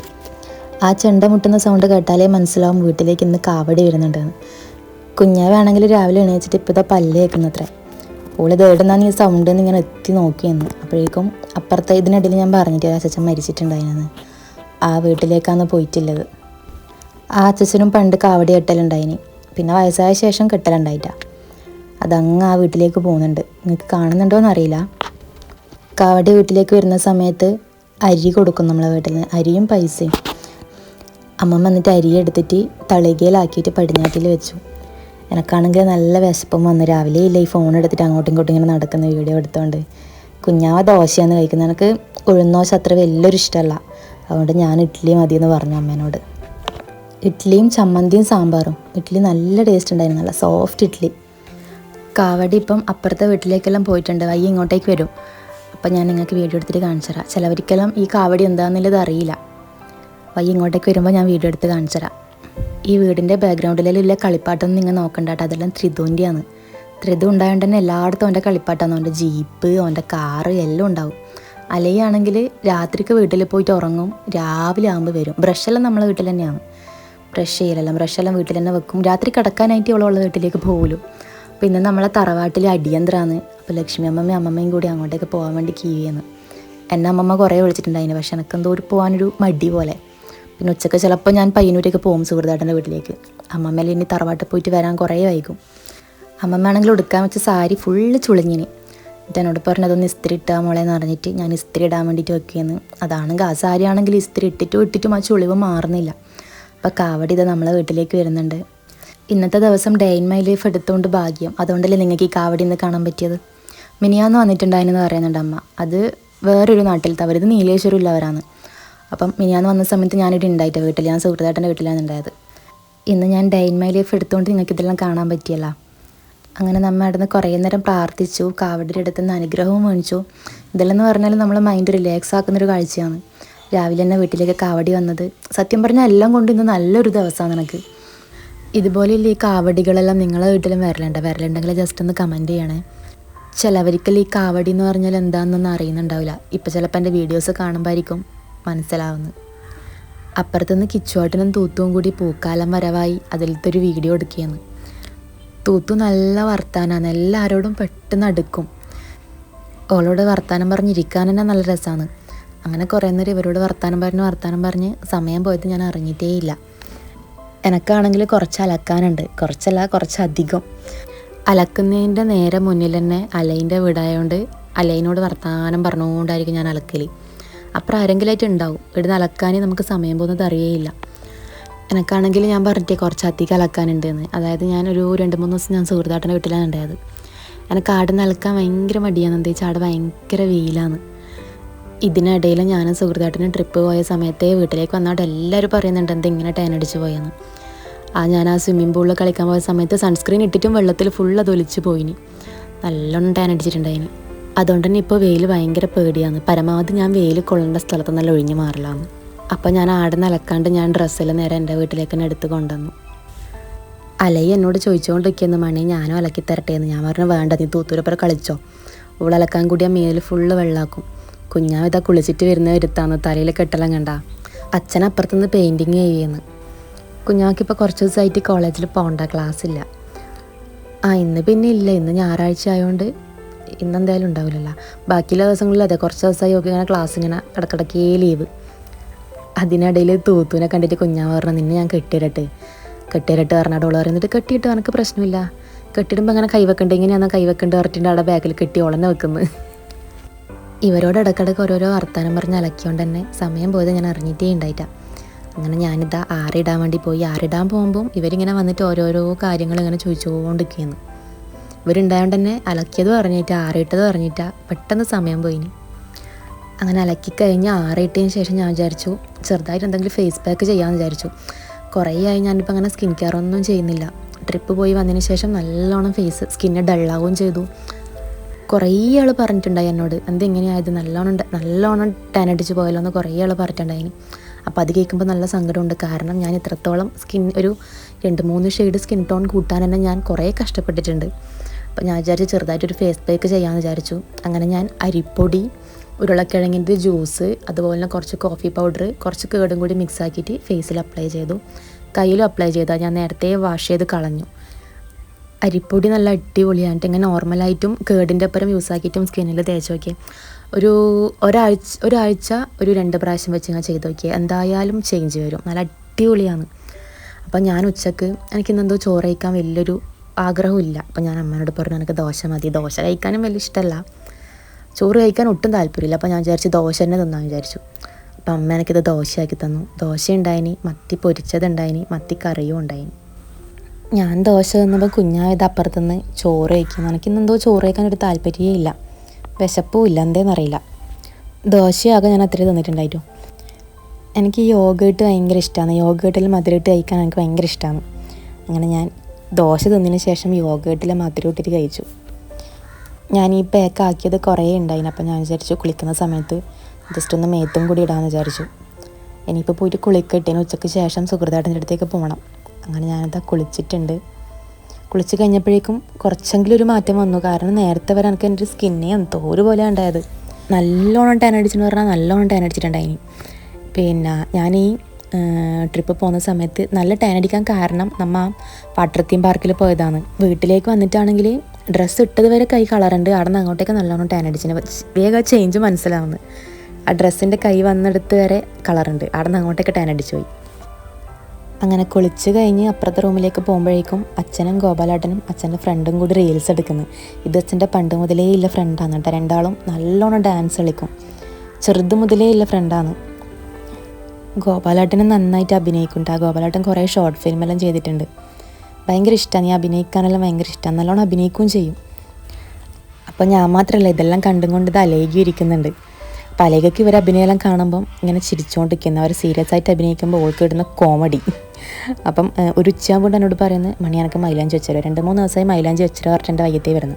ആ ചെണ്ട മുട്ടുന്ന സൗണ്ട് കേട്ടാലേ മനസ്സിലാവും വീട്ടിലേക്ക് ഇന്ന് കാവടി വരുന്നുണ്ടെന്ന്. കുഞ്ഞാവാണെങ്കിൽ രാവിലെ എണീച്ചിട്ട് ഇപ്പോൾ ഇതാ പല്ല് കേൾക്കുന്നത്രേ ഓളിത് എവിടെന്നാണ് ഈ സൗണ്ട് എന്ന് ഇങ്ങനെ എത്തി നോക്കിയെന്ന് അപ്പോഴേക്കും അപ്പുറത്തെ ഇതിനിടയിൽ ഞാൻ പറഞ്ഞിട്ട് അച്ഛൻ മരിച്ചിട്ടുണ്ടായിരുന്നു. ആ വീട്ടിലേക്കാണ് പോയിട്ടുള്ളത്. ആ അച്ഛനും പണ്ട് കാവടി കെട്ടലുണ്ടായിനി. പിന്നെ വയസ്സായ ശേഷം കെട്ടലുണ്ടായിട്ട. അതങ്ങ് ആ വീട്ടിലേക്ക് പോകുന്നുണ്ട്. നിങ്ങൾക്ക് കാണുന്നുണ്ടോ എന്നറിയില്ല. കാവടി വീട്ടിലേക്ക് വരുന്ന സമയത്ത് അരി കൊടുക്കും നമ്മളെ വീട്ടിൽ നിന്ന് അരിയും പൈസയും. അമ്മ വന്നിട്ട് അരി എടുത്തിട്ട് തളികയിലാക്കിയിട്ട് പടിഞ്ഞാറ്റിൽ വെച്ചു. എനക്കാണെങ്കിൽ നല്ല വിശപ്പം വന്ന്. രാവിലെ ഇല്ല ഈ ഫോൺ എടുത്തിട്ട് അങ്ങോട്ടും ഇങ്ങോട്ടും ഇങ്ങനെ നടക്കുന്ന വീഡിയോ എടുത്തോണ്ട്. കുഞ്ഞാവ ദോശയാണ് കഴിക്കുന്നത്. എനിക്ക് ഉഴുന്നോശ അത്ര വലിയൊരു ഇഷ്ടമല്ല അതുകൊണ്ട് ഞാൻ ഇഡ്ഡലി മതി എന്ന് പറഞ്ഞു അമ്മേനോട്. ഇഡ്ഡലിയും ചമ്മന്തിയും സാമ്പാറും. ഇഡ്ഡലി നല്ല ടേസ്റ്റ് ഉണ്ടായിരുന്നു. നല്ല സോഫ്റ്റ് ഇഡ്ഡലി. കാവടി ഇപ്പം അപ്പുറത്തെ വീട്ടിലേക്കെല്ലാം പോയിട്ടുണ്ട്. വൈകി ഇങ്ങോട്ടേക്ക് വരും. അപ്പം ഞാൻ നിങ്ങൾക്ക് വീഡിയോ എടുത്തിട്ട് കാണിച്ചു തരാം. ചിലവർക്കെല്ലാം ഈ കാവടി എന്താണെന്നുള്ളത് അറിയില്ല. വൈകി ഇങ്ങോട്ടേക്ക് വരുമ്പോൾ ഞാൻ വീഡിയോ എടുത്ത് കാണിച്ചു തരാം. ഈ വീടിന്റെ ബാക്ക്ഗ്രൗണ്ടിലുള്ള കളിപ്പാട്ടൊന്നും നിങ്ങൾ നോക്കണ്ട കേട്ടോ അതെല്ലാം ത്രിതുവിന്റെയാണ് ത്രിതു ഉണ്ടായതുകൊണ്ട് തന്നെ എല്ലായിടത്തും അവന്റെ കളിപ്പാട്ടാണ്. അവന്റെ ജീപ്പ് അവന്റെ കാറ് എല്ലാം ഉണ്ടാവും. അലയാണെങ്കിൽ രാത്രിക്ക് വീട്ടിൽ പോയിട്ട് ഉറങ്ങും. രാവിലെ ആകുമ്പോൾ വരും. ബ്രഷെല്ലാം നമ്മളെ വീട്ടിൽ തന്നെയാണ്. ബ്രഷ് ചെയ്യലെല്ലാം. ബ്രഷെല്ലാം വീട്ടിൽ തന്നെ വെക്കും. രാത്രി കിടക്കാനായിട്ട് ഇവളുള്ള വീട്ടിലേക്ക് പോകുമല്ലോ പിന്നെ നമ്മളെ തറവാട്ടിൽ അടിയന്തരാണ്. അപ്പോൾ ലക്ഷ്മി അമ്മമ്മയും അമ്മമ്മയും കൂടി അങ്ങോട്ടേക്ക് പോകാൻ വേണ്ടി കീഴിയെന്ന് എന്നെ അമ്മമ്മ കുറേ വിളിച്ചിട്ടുണ്ടായിരുന്നു പക്ഷെ എനിക്കെന്തോ ഒരു പോകാനൊരു മടി പോലെ. പിന്നെ ഉച്ചയ്ക്ക് ചിലപ്പോൾ ഞാൻ പയ്യന്നൂരേക്ക് പോകും സുഹൃത്താട്ടന്റെ വീട്ടിലേക്ക്. അമ്മമ്മയിൽ ഇനി തറവാട്ടിൽ പോയിട്ട് വരാൻ കുറേ വൈകും. അമ്മമ്മയാണെങ്കിൽ ഉടുക്കാൻ വെച്ച സാരി ഫുള്ള് ചുളിഞ്ഞിനി. എന്നിട്ട് എന്നോട് പറഞ്ഞു അതൊന്ന് ഇസ്തിരി ഇട്ടാ മോളെ എന്ന് പറഞ്ഞിട്ട് ഞാൻ ഇസ്തിരി ഇടാൻ വേണ്ടിയിട്ട് വെക്കുകയെന്ന് അതാണെങ്കിൽ ആ സാരി ആണെങ്കിൽ ഇസ്തിരി ഇട്ടിട്ടും ഇട്ടിട്ടും ആ ചുളിവ് മാറുന്നില്ല. അപ്പോൾ കാവടി ഇത് നമ്മളെ വീട്ടിലേക്ക് വരുന്നുണ്ട്. ഇന്നത്തെ ദിവസം ഡേ ഇൻ മൈ ലൈഫ് എടുത്തുകൊണ്ട് ഭാഗ്യം. അതുകൊണ്ടല്ലേ നിങ്ങൾക്ക് ഈ കാവടി ഇന്ന് കാണാൻ പറ്റിയത്? മിനിയാന്ന് വന്നിട്ടുണ്ടായിരുന്നെന്ന് പറയുന്നുണ്ട് അമ്മ. അത് വേറൊരു നാട്ടിലത്തെ ഇത് നീലേശ്വരം ഉള്ളവരാണ്. അപ്പം മിനിയാന്ന് വന്ന സമയത്ത് ഞാനിവിടെ ഉണ്ടായിട്ട് വീട്ടിൽ. ഞാൻ സുഹൃത്താട്ടന്റെ വീട്ടിലാണ് ഉണ്ടായത്. ഇന്ന് ഞാൻ ഡൈൻ മൈ ലൈഫ് എടുത്തുകൊണ്ട് നിങ്ങൾക്ക് ഇതെല്ലാം കാണാൻ പറ്റിയല്ല. അങ്ങനെ നമ്മൾ അവിടെ നിന്ന് കുറേ നേരം പ്രാർത്ഥിച്ചു കാവടിയുടെ അടുത്ത് നിന്ന് അനുഗ്രഹവും മേടിച്ചു. ഇതെല്ലാം എന്ന് പറഞ്ഞാൽ നമ്മൾ മൈൻഡ് റിലാക്സ് ആക്കുന്നൊരു കാഴ്ചയാണ്. രാവിലെ തന്നെ വീട്ടിലേക്ക് കാവടി വന്നത്. സത്യം പറഞ്ഞാൽ എല്ലാം കൊണ്ട് ഇന്ന് നല്ലൊരു ദിവസമാണ് എനിക്ക്. ഇതുപോലെയുള്ള ഈ കാവടികളെല്ലാം നിങ്ങളെ വീട്ടിലും വരലുണ്ട്. വരലുണ്ടെങ്കിൽ ജസ്റ്റ് ഒന്ന് കമന്റ് ചെയ്യണേ. ചിലവർക്കല്ല ഈ കാവടി എന്ന് പറഞ്ഞാൽ എന്താണെന്നൊന്നും അറിയുന്നുണ്ടാവില്ല. ഇപ്പോൾ ചിലപ്പോൾ എന്റെ വീഡിയോസ് കാണുമ്പോഴായിരിക്കും മനസ്സിലാവുന്നത് അപ്പുറത്തുനിന്ന് കിച്ചുവാട്ടിനും തൂത്തും കൂടി പൂക്കാലം വരവായി അതിലത്തെ ഒരു വീഡിയോ എടുക്കുകയാണ്. തൂത്തു നല്ല വർത്താനാണ്. എല്ലാവരോടും പെട്ടെന്ന് അടുക്കും. ഓളോട് വർത്താനം പറഞ്ഞിരിക്കാൻ തന്നെ നല്ല രസമാണ്. അങ്ങനെ കുറേ നേരം ഇവരോട് വർത്താനം പറഞ്ഞ് വർത്താനം പറഞ്ഞ് സമയം പോയത് ഞാൻ അറിഞ്ഞിട്ടേയില്ല. എനക്കാണെങ്കിൽ കുറച്ച് അലക്കാനുണ്ട്. കുറച്ചല്ല കുറച്ചധികം. അലക്കുന്നതിന്റെ നേരെ മുന്നിൽ തന്നെ അലൈന്റെ വീടായതുകൊണ്ട് അലൈനോട് വർത്താനം പറഞ്ഞുകൊണ്ടായിരിക്കും ഞാൻ അലക്കൽ അപ്പുറം ആരെങ്കിലുമായിട്ട് ഉണ്ടാവും. ഇവിടുന്ന് അലക്കാൻ നമുക്ക് സമയം പോകുന്നത് അറിയേയില്ല. എനിക്കാണെങ്കിൽ ഞാൻ പറഞ്ഞിട്ടേ കുറച്ച് അധികം അലക്കാനുണ്ട് എന്ന് അതായത് ഞാനൊരു രണ്ട് മൂന്ന് ദിവസം ഞാൻ സുഹൃത്താട്ടന്റെ വീട്ടിലാണ് ഉണ്ടായത്. എനിക്ക് ആടെ അലക്കാൻ ഭയങ്കര മടിയാണ്. എന്താ വെച്ചാൽ ആടെ ഭയങ്കര വെയിലാണ്. ഇതിനിടയിൽ ഞാൻ സുഹൃത്താട്ടിന് ട്രിപ്പ് പോയ സമയത്തെ വീട്ടിലേക്ക് വന്നവിടെ എല്ലാവരും പറയുന്നുണ്ട് എന്താ ഇങ്ങനെ ടൈൻ അടിച്ച് പോയെന്ന്? ആ ഞാൻ ആ സ്വിമ്മിംഗ് പൂളിൽ കളിക്കാൻ പോയ സമയത്ത് സൺസ്ക്രീൻ ഇട്ടിട്ടും വെള്ളത്തിൽ ഫുൾ അത് ഒലിച്ച് പോയിനി. നല്ലോണം ടൈൻ അടിച്ചിട്ടുണ്ടായിനി. അതുകൊണ്ട് തന്നെ ഇപ്പോൾ വെയിൽ ഭയങ്കര പേടിയാണ്. പരമാവധി ഞാൻ വെയിൽ കൊള്ളേണ്ട സ്ഥലത്ത് നല്ല ഒഴിഞ്ഞു മാറലാണ്. അപ്പോൾ ഞാൻ ആടെ നിലക്കാണ്ട് ഞാൻ ഡ്രസ്സിൽ നേരെ എന്റെ വീട്ടിലേക്ക് തന്നെ എടുത്ത് കൊണ്ടുവന്നു. അലയി എന്നോട് ചോദിച്ചുകൊണ്ടിരിക്കുന്ന മണി ഞാനും അലക്കി തരട്ടെ എന്ന്. ഞാൻ പറഞ്ഞു വേണ്ട നീ തൂത്തൂരപ്പുറം കളിച്ചോ. ഇവിടെ അലക്കാൻ കൂടിയ മേൽ ഫുള്ള് വെള്ളാക്കും. കുഞ്ഞാവ് ഇതാ കുളിച്ചിട്ട് വരുന്ന വരുത്താന്ന് തലയിൽ കെട്ടലം കണ്ട. അച്ഛൻ അപ്പുറത്തുനിന്ന് പെയിന്റിങ് ചെയ്യുന്നു. കുഞ്ഞാക്കിപ്പോൾ കുറച്ച് ദിവസമായിട്ട് കോളേജിൽ പോകണ്ട ക്ലാസ് ഇല്ല. ആ ഇന്ന് പിന്നെ ഇല്ല ഇന്ന് ഞായറാഴ്ച ആയതുകൊണ്ട് ഇന്ന് എന്തായാലും ഉണ്ടാവില്ലല്ലോ ബാക്കിയുള്ള ദിവസങ്ങളിൽ അതെ കുറച്ച് ദിവസമായി ഒക്കെ ഇങ്ങനെ ക്ലാസ് ഇങ്ങനെ ഇടക്കിടക്കേ ലീവ് അതിനിടയിൽ തൂത്തുവിനെ കണ്ടിട്ട് കുഞ്ഞാൻ പറഞ്ഞു നിന്നെ ഞാൻ കെട്ടിയിരട്ടെ കെട്ടിയിരട്ട് പറഞ്ഞാൽ ഓൾ പറയുന്നിട്ട് കെട്ടിയിട്ട് എനിക്ക് പ്രശ്നമില്ല. കെട്ടിയിടുമ്പോൾ അങ്ങനെ കൈവെക്കണ്ട? ഇങ്ങനെയാണ് കൈവെക്കേണ്ട പറഞ്ഞിട്ട് അവിടെ ബാഗിൽ കെട്ടി ഓളന്നെ വെക്കുന്നത് ഇവരോട് ഇടക്കിടക്ക് ഓരോരോ വർത്താനം പറഞ്ഞ് അലക്കിയോണ്ട് തന്നെ സമയം പോയത് ഞാൻ അറിഞ്ഞിട്ടേ ഉണ്ടായിട്ടാ. അങ്ങനെ ഞാനിതാ ആറിടാൻ വേണ്ടി പോയി. ആറിടാൻ പോകുമ്പോൾ ഇവരിങ്ങനെ വന്നിട്ട് ഓരോരോ കാര്യങ്ങൾ ഇങ്ങനെ ചോദിച്ചുകൊണ്ടിരിക്കുകയാണ് ഇവരുണ്ടായതുകൊണ്ട് തന്നെ അലക്കിയത് പറഞ്ഞിട്ടാ ആറിയിട്ടത് പറഞ്ഞിട്ടാ പെട്ടെന്ന് സമയം പോയിനി. അങ്ങനെ അലക്കി കഴിഞ്ഞ് ആറിയിട്ടതിന് ശേഷം ഞാൻ വിചാരിച്ചു ചെറുതായിട്ട് എന്തെങ്കിലും ഫേസ് പാക്ക് ചെയ്യാമെന്ന് വിചാരിച്ചു. കുറേ ആയി ഞാനിപ്പോൾ അങ്ങനെ സ്കിൻ കെയർ ഒന്നും ചെയ്യുന്നില്ല. ട്രിപ്പ് പോയി വന്നതിന് ശേഷം നല്ലോണം ഫേസ് സ്കിന്ന് ഡള്ളാവുകയും ചെയ്തു. കുറേ ആൾ പറഞ്ഞിട്ടുണ്ടായി എന്നോട് എന്തെങ്ങനെയായത് നല്ലോണം നല്ലോണം ടാൻ അടിച്ച് പോയല്ലോ എന്ന് കുറേ ആൾ പറഞ്ഞിട്ടുണ്ടായിന്. അപ്പോൾ അത് കേൾക്കുമ്പോൾ നല്ല സങ്കടമുണ്ട്. കാരണം ഞാൻ ഇത്രത്തോളം സ്കിൻ ഒരു രണ്ട് മൂന്ന് ഷെയ്ഡ് സ്കിൻ ടോൺ കൂട്ടാൻ തന്നെ ഞാൻ കുറേ കഷ്ടപ്പെട്ടിട്ടുണ്ട്. അപ്പോൾ ഞാൻ വിചാരിച്ചു ചെറുതായിട്ടൊരു ഫേസ് പാക്ക് ചെയ്യാമെന്ന് വിചാരിച്ചു. അങ്ങനെ ഞാൻ അരിപ്പൊടി ഉരുളക്കിഴങ്ങിന്റെ ജ്യൂസ് അതുപോലെ തന്നെ കുറച്ച് കോഫി പൗഡർ കുറച്ച് കേടും കൂടി മിക്സ് ആക്കിയിട്ട് ഫേസിൽ അപ്ലൈ ചെയ്തു. കയ്യിലും അപ്ലൈ ചെയ്താൽ ഞാൻ നേരത്തെ വാഷ് ചെയ്ത് കളഞ്ഞു. അരിപ്പൊടി നല്ല അടിപൊളിയായിട്ട് ഇങ്ങനെ നോർമലായിട്ടും കേടിന്റെ അപ്പുറം യൂസ് ആക്കിയിട്ടും സ്കിന്നിൽ തേച്ച് നോക്കി ഒരു ഒരാഴ്ച ഒരാഴ്ച ഒരു രണ്ട് പ്രാവശ്യം വെച്ച് ഞാൻ ചെയ്ത് നോക്കി എന്തായാലും ചേഞ്ച് വരും. നല്ല അടിപൊളിയാണ്. അപ്പം ഞാൻ ഉച്ചയ്ക്ക് എനിക്കിന്നെന്തോ ചോറ് കഴിക്കാൻ വലിയൊരു ആഗ്രഹമില്ല. അപ്പം ഞാൻ അമ്മയോട് പറഞ്ഞു എനിക്ക് ദോശ മതി. ദോശ കഴിക്കാനും വലിയ ഇഷ്ടമല്ല ചോറ് കഴിക്കാൻ ഒട്ടും താല്പര്യമില്ല. അപ്പോൾ ഞാൻ വിചാരിച്ചു ദോശ തന്നെ തിന്നാൻ വിചാരിച്ചു. അപ്പം അമ്മ എനിക്കിത് ദോശയാക്കി തന്നു. ദോശ ഉണ്ടായിനി മത്തി പൊരിച്ചതുണ്ടായിനി മത്തി കറിയും ഉണ്ടായിനി. ഞാൻ ദോശ തിന്നപ്പോൾ കുഞ്ഞായത് അപ്പുറത്തുനിന്ന് ചോറ് കഴിക്കുന്നു. എനിക്കിന്നെന്തോ ചോറ് കഴിക്കാൻ ഒരു താല്പര്യമേ ഇല്ല. വിശപ്പും ഇല്ല എന്തേന്നറിയില്ല ദോശയാകെ ഞാൻ അത്രയും തന്നിട്ടുണ്ടായിരുന്നു എനിക്ക് യോഗ യോഗേട്ട് ഭയങ്കര ഇഷ്ടമാണ് യോഗേട്ടിൽ മധുരയിട്ട് കഴിക്കാൻ എനിക്ക് ഭയങ്കര ഇഷ്ടമാണ് അങ്ങനെ ഞാൻ ദോശ തിന്നതിന് ശേഷം യോഗേട്ടിലെ മധുരം ഇട്ടിട്ട് കഴിച്ചു. ഞാൻ ഈ പാക്ക് ആക്കിയത് കുറേ ഉണ്ടായിന്. അപ്പം ഞാൻ വിചാരിച്ചു കുളിക്കുന്ന സമയത്ത് ജസ്റ്റ് ഒന്ന് മേത്തും കൂടി ഇടാമെന്ന് വിചാരിച്ചു. ഇനിയിപ്പോൾ പോയിട്ട് കുളിക്കട്ടേന് ഉച്ചയ്ക്ക് ശേഷം സുഹൃത്താട്ടിന്റെ അടുത്തേക്ക് പോകണം അങ്ങനെ ഞാനത് കുളിച്ചിട്ടുണ്ട്. കുളിച്ച് കഴിഞ്ഞപ്പോഴേക്കും കുറച്ചെങ്കിലും ഒരു മാറ്റം വന്നു. കാരണം നേരത്തെ വരെ എനിക്ക് എന്റെ സ്കിന്നെ തോര് പോലെ ഉണ്ടായത്. നല്ലോണം ടാൻ അടിച്ചെന്ന് പറഞ്ഞാൽ നല്ലോണം ടാൻ അടിച്ചിട്ടുണ്ടായിനി. പിന്നെ ഞാൻ ഈ ട്രിപ്പ് പോകുന്ന സമയത്ത് നല്ല ടാൻ അടിക്കാൻ കാരണം നമ്മ വാട്ടർ പാർക്കിൽ പോയതാണ്. വീട്ടിലേക്ക് വന്നിട്ടാണെങ്കിൽ ഡ്രസ്സ് ഇട്ടത് വരെ കൈ കളറുണ്ട്. അവിടെ നിന്ന് അങ്ങോട്ടേക്ക് നല്ലോണം ടാൻ അടിച്ചിന്. വേഗം ചേഞ്ച് മനസ്സിലാവുന്നു. ആ ഡ്രസ്സിന്റെ കൈ വന്നെടുത്ത് വരെ കളറുണ്ട്. അവിടെ നിന്ന് അങ്ങോട്ടേക്ക് ടാൻ അടിച്ചു പോയി. അങ്ങനെ കുളിച്ച് കഴിഞ്ഞ് അപ്പുറത്തെ റൂമിലേക്ക് പോകുമ്പോഴേക്കും അച്ഛനും ഗോപാലേട്ടനും അച്ഛന്റെ ഫ്രണ്ടും കൂടി റീൽസ് എടുക്കുന്നു. ഇത് അച്ഛന്റെ പണ്ട് മുതലേ ഇല്ല ഫ്രണ്ടാണ് കേട്ടോ. രണ്ടാളും നല്ലോണം ഡാൻസ് കളിക്കും. ചെറുത് മുതലേ ഇല്ല ഫ്രണ്ടാണ് ഗോപാലേട്ടന് നന്നായിട്ട് അഭിനയിക്കും കേട്ടോ ഗോപാലേട്ടൻ കുറേ ഷോർട്ട് ഫിലിമെല്ലാം ചെയ്തിട്ടുണ്ട്. ഭയങ്കര ഇഷ്ടമാണ് ഈ അഭിനയിക്കാനെല്ലാം ഭയങ്കര ഇഷ്ടമാണ് നല്ലോണം അഭിനയിക്കുകയും ചെയ്യും. അപ്പോൾ ഞാൻ മാത്രമല്ല ഇതെല്ലാം കണ്ടും കൊണ്ട് ഇത് അലേഖി ഇരിക്കുന്നുണ്ട് അപ്പോൾ ഇവർ അഭിനയമെല്ലാം കാണുമ്പം ഇങ്ങനെ ചിരിച്ചുകൊണ്ടിരിക്കുന്ന അവർ സീരിയസ് ആയിട്ട് അഭിനയിക്കുമ്പോൾ ഓൾക്ക് ഇടുന്ന കോമഡി അപ്പം ഒരു ഉച്ചയാകുമ്പോൾ എന്നോട് പറയുന്നത് മണി എനിക്ക് മൈലാഞ്ചി വെച്ചല്ലോ രണ്ട് മൂന്ന് ദിവസമായി മൈലാഞ്ചി വെച്ചിട്ട് പറഞ്ഞിട്ട് എന്റെ വയ്യത്തേ വരുന്നു.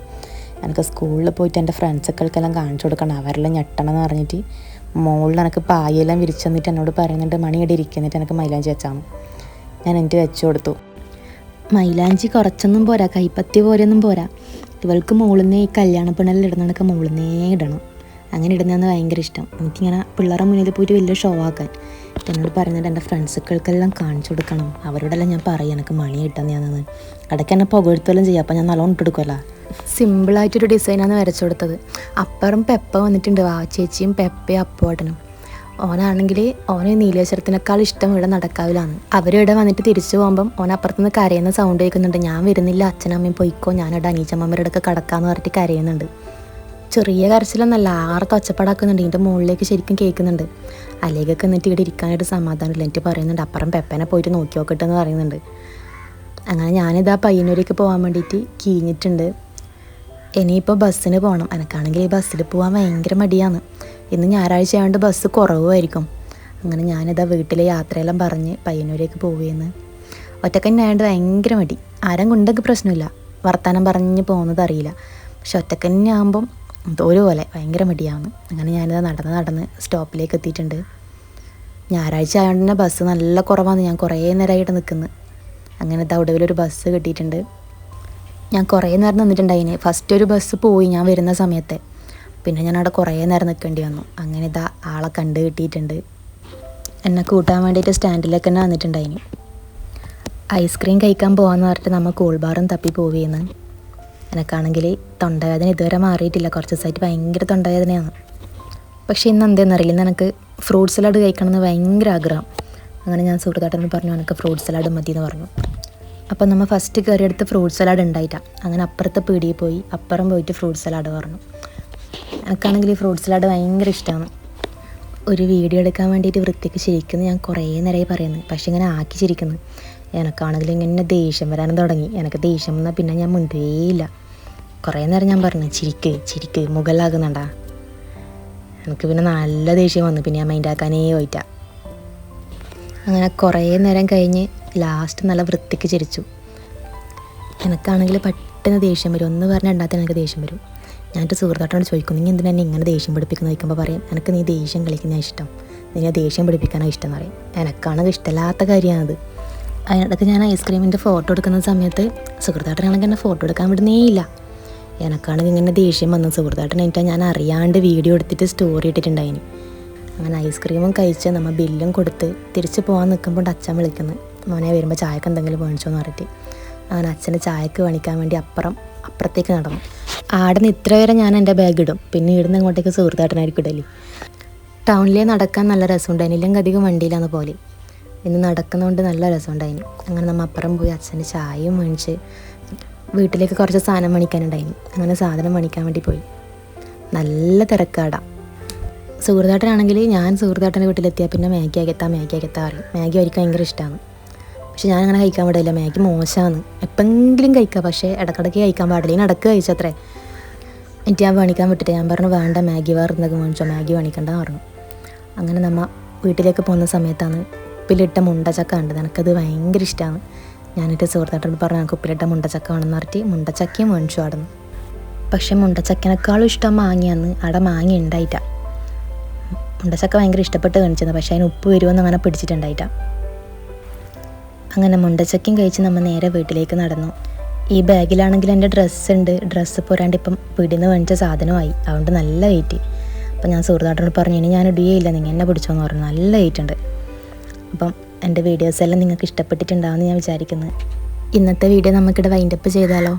എനിക്ക് സ്കൂളിൽ പോയിട്ട് എന്റെ ഫ്രണ്ട്സുകൾക്കെല്ലാം കാണിച്ചു കൊടുക്കണം. അവരെല്ലാം ഞെട്ടണം എന്ന് പറഞ്ഞിട്ട് മുകളിൽ എനിക്ക് പായെല്ലാം വിരിച്ചു തന്നിട്ട് എന്നോട് പറയുന്നുണ്ട് മണി ഇവിടെ ഇരിക്കുന്നിട്ട് എനിക്ക് മൈലാഞ്ചി വെച്ചാണ് ഞാൻ എന്റെ വെച്ചു കൊടുത്തു. മൈലാഞ്ചി കുറച്ചൊന്നും പോരാ കൈപ്പത്തി പോരൊന്നും പോരാ. ഇവൾക്ക് മുകളിൽ ഈ കല്യാണ പിണലിൽ ഇടുന്നതൊക്കെ മുകളിൽ ഇടണം. അങ്ങനെ ഇടുന്നതെന്ന് ഭയങ്കര ഇഷ്ടം. എനിക്കിങ്ങനെ പിള്ളേരുടെ മുന്നിൽ പോയിട്ട് വലിയ ഷോ ആക്കാൻ. എന്നോട് പറയുന്നുണ്ട് എന്റെ ഫ്രണ്ട്സുകൾക്കെല്ലാം കാണിച്ചു കൊടുക്കണം. അവരോടെല്ലാം ഞാൻ പറയും എനിക്ക് മണി കിട്ടാൻ ഞാനെന്ന് ഇടയ്ക്ക് എന്നെ പുകഴ്ത്തുമല്ലോ ചെയ്യാം അപ്പം ഞാൻ നല്ലോണം ഇട്ടെടുക്കുമല്ലോ സിമ്പിളായിട്ടൊരു ഡിസൈനാണ് വരച്ചു കൊടുത്തത്. അപ്പുറം പെപ്പ വന്നിട്ടുണ്ട് വാ ചേച്ചിയും പെപ്പയും അപ്പോട്ടനും ഓനാണെങ്കിൽ ഓന് നീലേശ്വരത്തിനേക്കാൾ ഇഷ്ടം ഇവിടെ നടക്കാവിലാണ്. അവരിവിടെ വന്നിട്ട് തിരിച്ചു പോകുമ്പം ഓൻ അപ്പുറത്തുനിന്ന് കരയുന്ന സൗണ്ട് കേൾക്കുന്നുണ്ട്. ഞാൻ വരുന്നില്ല അച്ഛനമ്മയും പൊയ്ക്കോ ഞാനിവിടെ അനീച്ചമ്മമ്മയുടെ അടുക്ക കടക്കാന്ന് പറഞ്ഞിട്ട് കരയുന്നുണ്ട്. ചെറിയ കരച്ചിലൊന്നല്ല ആർ ഒച്ചപ്പാടാക്കുന്നുണ്ട്. ഇതിന്റെ മുകളിലേക്ക് ശരിക്കും കേൾക്കുന്നുണ്ട്. അലേക്കൊക്കെ എന്നിട്ട് ഇവിടെ ഇരിക്കാനായിട്ട് സമാധാനമില്ല. എന്നിട്ട് പറയുന്നുണ്ട് അപ്പുറം പെപ്പനെ പോയിട്ട് നോക്കി നോക്കട്ടെ എന്ന് പറയുന്നുണ്ട്. അങ്ങനെ ഞാനിതാ പയ്യന്നൂരേക്ക് പോകാൻ വേണ്ടിയിട്ട് കീഞ്ഞിട്ടുണ്ട്. ഇനിയിപ്പോൾ ബസ്സിന് പോകണം എനിക്കാണെങ്കിൽ ഈ ബസ്സിൽ പോകാൻ ഭയങ്കര മടിയാണ്. ഇന്ന് ഞായറാഴ്ച ആയതുകൊണ്ട് ബസ് കുറവുമായിരിക്കും. അങ്ങനെ ഞാനിതാ വീട്ടിലെ യാത്രയെല്ലാം പറഞ്ഞ് പയ്യന്നൂരേക്ക് പോവുകയെന്ന് ഒറ്റക്കന്നായതുകൊണ്ട് ഭയങ്കര മടി. ആരും കൊണ്ടൊക്കെ പ്രശ്നമില്ല. വർത്തമാനം പറഞ്ഞ് പോകുന്നത് അറിയില്ല. പക്ഷെ ഒറ്റക്കന്നെ എന്തോരു ഭയങ്കര മടിയാവുന്നു അങ്ങനെ ഞാനിത് നടന്ന് നടന്ന് സ്റ്റോപ്പിലേക്ക് എത്തിയിട്ടുണ്ട്. ഞായറാഴ്ച ആയതുകൊണ്ട് തന്നെ ബസ് നല്ല കുറവാണ്. ഞാൻ കുറേ നേരമായിട്ട് നിൽക്കുന്നത് അങ്ങനെ ഒരു ബസ് കിട്ടിയിട്ടുണ്ട്. ഞാൻ കുറേ നേരം നിന്നിട്ടുണ്ടായിന് ഫസ്റ്റ് ഒരു ബസ് പോയി ഞാൻ വരുന്ന സമയത്തെ. പിന്നെ ഞാൻ അവിടെ കുറേ നേരം നിൽക്കേണ്ടി വന്നു. അങ്ങനെ ഇതാ ആളെ കണ്ട് കിട്ടിയിട്ടുണ്ട്. എന്നെ കൂട്ടാൻ വേണ്ടിയിട്ട് സ്റ്റാൻഡിലേക്ക് തന്നെ വന്നിട്ടുണ്ടായിന് ഐസ്ക്രീം കഴിക്കാൻ പോകാമെന്ന് പറഞ്ഞിട്ട് നമ്മൾ കൂൾ ബാറും തപ്പി പോവുകയെന്ന് എനിക്കാണെങ്കിൽ തൊണ്ടവേദന ഇതുവരെ മാറിയിട്ടില്ല. കുറച്ച് ദിവസമായിട്ട് ഭയങ്കര തൊണ്ടവേദനയാണ്. പക്ഷേ ഇന്ന് എന്തെന്നറിയില്ല എനിക്ക് ഫ്രൂട്ട് സലാഡ് കഴിക്കണം എന്ന് ഭയങ്കര ആഗ്രഹം. അങ്ങനെ ഞാൻ സുഹൃത്താട്ടനോട് പറഞ്ഞു എനിക്ക് ഫ്രൂട്ട് സലാഡ് മതി എന്ന് പറഞ്ഞു. അപ്പം നമ്മൾ ഫസ്റ്റ് കയറിയെടുത്ത് ഫ്രൂട്ട് സലാഡ് ഉണ്ടായിട്ടാണ് അങ്ങനെ അപ്പുറത്തെ പീടിയിൽ പോയി അപ്പുറം പോയിട്ട് ഫ്രൂട്ട് സലാഡ് പറഞ്ഞു. എനിക്കാണെങ്കിൽ ഈ ഫ്രൂട്ട് സലാഡ് ഭയങ്കര ഇഷ്ടമാണ്. ഒരു വീഡിയോ എടുക്കാൻ വേണ്ടിയിട്ട് വൃത്തിക്ക് ശരിക്കും ഞാൻ കുറേ നേരമായി പറയുന്നു. പക്ഷെ ഇങ്ങനെ ആക്കി ചിരിക്കുന്നു എനക്കാണെങ്കിൽ ഇങ്ങനെ ദേഷ്യം വരാനും തുടങ്ങി. എനിക്ക് ദേഷ്യം വന്നാൽ പിന്നെ ഞാൻ മുൻപേയില്ല കുറേ നേരം ഞാൻ പറഞ്ഞു ചിരിക്ക് ചിരിക്ക് മുകളിലാകുന്നുണ്ടാ. എനിക്ക് പിന്നെ നല്ല ദേഷ്യം വന്നു പിന്നെ ഞാൻ മൈൻഡ് ആക്കാനേ പോയിട്ടാ. അങ്ങനെ കുറേ നേരം കഴിഞ്ഞ് ലാസ്റ്റ് നല്ല വൃത്തിക്ക് ചിരിച്ചു. എനിക്കാണെങ്കിൽ പെട്ടെന്ന് ദേഷ്യം വരും. ഒന്ന് പറഞ്ഞാൽ രണ്ടാമത്തെ എനിക്ക് ദേഷ്യം വരും. ഞാൻ എന്റെ ചോദിക്കുന്നു ചോദിക്കും നീ എന്തിനാ എന്നെ ഇങ്ങനെ ദേഷ്യം പിടിപ്പിക്കുന്ന? ചോദിക്കുമ്പോൾ പറയും എനിക്ക് നീ ദേഷ്യം കളിക്കുന്ന ഇഷ്ടം. നിന്നെ ദേഷ്യം പിടിപ്പിക്കാനാണ് ഇഷ്ടം എന്ന് പറയും. എനിക്കാണെങ്കിൽ ഇഷ്ടമില്ലാത്ത കാര്യമാണത്. അതിനിടയ്ക്ക് ഞാൻ ഐസ്ക്രീമിന്റെ ഫോട്ടോ എടുക്കുന്ന സമയത്ത് സുഹൃത്തോട്ടനാണെങ്കിൽ എന്നെ ഫോട്ടോ എടുക്കാൻ വിടുന്നേ ഇല്ല എനിക്കാണെങ്കിൽ ഇങ്ങനെ ദേഷ്യം വന്ന. സുഹൃത്തായിട്ട് എന്നിട്ട് ഞാൻ അറിയാണ്ട് വീഡിയോ എടുത്തിട്ട് സ്റ്റോറി ഇട്ടിട്ടുണ്ടായിന്. അങ്ങനെ ഐസ്ക്രീമും കഴിച്ച് നമ്മൾ ബില്ലും കൊടുത്ത് തിരിച്ച് പോകാൻ നിൽക്കുമ്പോൾ അച്ഛൻ വിളിക്കുന്നത്. മോനെ വരുമ്പോൾ ചായക്ക് എന്തെങ്കിലും മേടിച്ചോന്ന് പറഞ്ഞിട്ട്. അങ്ങനെ അച്ഛന് ചായക്ക് പണിക്കാൻ വേണ്ടി അപ്പുറം അപ്പുറത്തേക്ക് നടന്നു. ആടെ നിന്ന് ഇത്ര വരെ ഞാൻ എന്റെ ബാഗ് ഇടും. പിന്നെ ഇവിടുന്ന് ഇങ്ങോട്ടേക്ക് സുഹൃത്താട്ടനായിരിക്കും ഇടലി. ടൗണിലേ നടക്കാൻ നല്ല രസമുണ്ടായിന്. ഇല്ലെങ്കിൽ അധികം വണ്ടിയിലാന്ന് പോലെ. ഇന്ന് നടക്കുന്നതുകൊണ്ട് നല്ല രസമുണ്ടായിന്. അങ്ങനെ നമ്മൾ അപ്പുറം പോയി അച്ഛന്റെ ചായയും മേടിച്ച് വീട്ടിലേക്ക് കുറച്ച് സാധനം മേടിക്കാനുണ്ടായിന്. അങ്ങനെ സാധനം മേടിക്കാൻ വേണ്ടി പോയി. നല്ല തിരക്കാട. സുഹൃത്താട്ടനാണെങ്കിൽ ഞാൻ സുഹൃത്താട്ടന്റെ വീട്ടിലെത്തിയാൽ പിന്നെ മാഗി അകത്താ മാഗി അകത്താ പറയും. മാഗി അവർക്ക് ഭയങ്കര ഇഷ്ടമാണ് പക്ഷെ ഞാൻ അങ്ങനെ കഴിക്കാൻ പാടില്ല. മാഗി മോശമാണ്. എപ്പെങ്കിലും കഴിക്കാം. പക്ഷേ ഇടക്കിടയ്ക്ക് കഴിക്കാൻ പാടില്ല. ഇനി ഇടയ്ക്ക് കഴിച്ചത്രേ. എനിക്ക് ഞാൻ പണിക്കാൻ വിട്ടിട്ട് ഞാൻ പറഞ്ഞു വേണ്ട മാഗി വേറെ എന്തൊക്കെ മേടിച്ചോ മാഗി പണിക്കണ്ട പറഞ്ഞു. അങ്ങനെ നമ്മൾ വീട്ടിലേക്ക് പോകുന്ന സമയത്താണ് ഉപ്പിലിട്ട മുണ്ടച്ചക്ക ഉണ്ട് എനിക്കത് ഭയങ്കര ഇഷ്ടമാണ് ഞാനെന്റെ സുഹൃത്തായിട്ടോട് പറഞ്ഞു ഞങ്ങൾക്ക് ഉപ്പിലിട്ട മുണ്ടച്ചക്ക വേണമെന്ന് പറഞ്ഞിട്ട് മുണ്ടച്ചക്കയും മേടിച്ചു ആടുന്നു. പക്ഷേ മുണ്ടച്ചക്കനേക്കാളും ഇഷ്ടം മാങ്ങിയാന്ന് അവിടെ മാങ്ങ ഉണ്ടായിട്ട മുണ്ടച്ചക്ക ഭയങ്കര ഇഷ്ടപ്പെട്ട് കാണിച്ചത് പക്ഷേ അതിന് ഉപ്പ് വരുമെന്ന് അങ്ങനെ പിടിച്ചിട്ടുണ്ടായിട്ടാ. അങ്ങനെ മുണ്ടച്ചക്കയും കഴിച്ച് നമ്മൾ നേരെ വീട്ടിലേക്ക് നടന്നു. ഈ ബാഗിലാണെങ്കിൽ എന്റെ ഡ്രസ്സ് ഉണ്ട്. ഡ്രസ്സ് പോരാണ്ട് ഇപ്പം പിടിന്ന് മേടിച്ച സാധനമായി. അതുകൊണ്ട് നല്ല വെയിറ്റ് അപ്പം ഞാൻ സുഹൃത്താട്ടോട് പറഞ്ഞു ഇനി ഞാൻ ഇടുകയില്ല നിങ്ങൾ എന്നെ പിടിച്ചോന്ന് പറഞ്ഞു. നല്ല വെയിറ്റ് ഉണ്ട്. അപ്പം എന്റെ വീഡിയോസ് എല്ലാം നിങ്ങൾക്ക് ഇഷ്ടപ്പെട്ടിട്ടുണ്ടാവുമെന്ന് ഞാൻ വിചാരിക്കുന്നത് ഇന്നത്തെ വീഡിയോ നമുക്കിവിടെ വൈൻഡപ്പ് ചെയ്താലോ?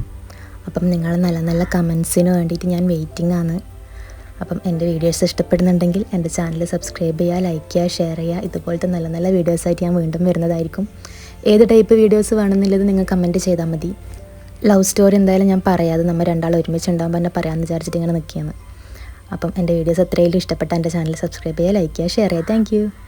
അപ്പം നിങ്ങൾ നല്ല നല്ല കമൻസിന് വേണ്ടിയിട്ട് ഞാൻ വെയിറ്റിംഗ് ആണ്. അപ്പം എന്റെ വീഡിയോസ് ഇഷ്ടപ്പെടുന്നുണ്ടെങ്കിൽ എന്റെ ചാനൽ സബ്സ്ക്രൈബ് ചെയ്യുക ലൈക്ക് ചെയ്യുക ഷെയർ ചെയ്യുക. ഇതുപോലത്തെ നല്ല നല്ല വീഡിയോസായിട്ട് ഞാൻ വീണ്ടും വരുന്നതായിരിക്കും. ഏത് ടൈപ്പ് വീഡിയോസ് വേണമെന്നുള്ളത് നിങ്ങൾ കമന്റ് ചെയ്താൽ മതി. ലവ് സ്റ്റോറി എന്തായാലും ഞാൻ പറയാതെ നമ്മൾ രണ്ടാൾ ഒരുമിച്ച് ഉണ്ടാകുമ്പോൾ തന്നെ പറയാമെന്ന് വിചാരിച്ചിട്ട് ഇങ്ങനെ നിൽക്കുകയാണ്. അപ്പം എന്റെ വീഡിയോസ് എത്രയും ഇഷ്ടപ്പെട്ട എന്റെ ചാനൽ സബ്സ്ക്രൈബ് ചെയ്യുക ലൈക്ക് ചെയ്യുക ഷെയർ ചെയ്യുക. താങ്ക്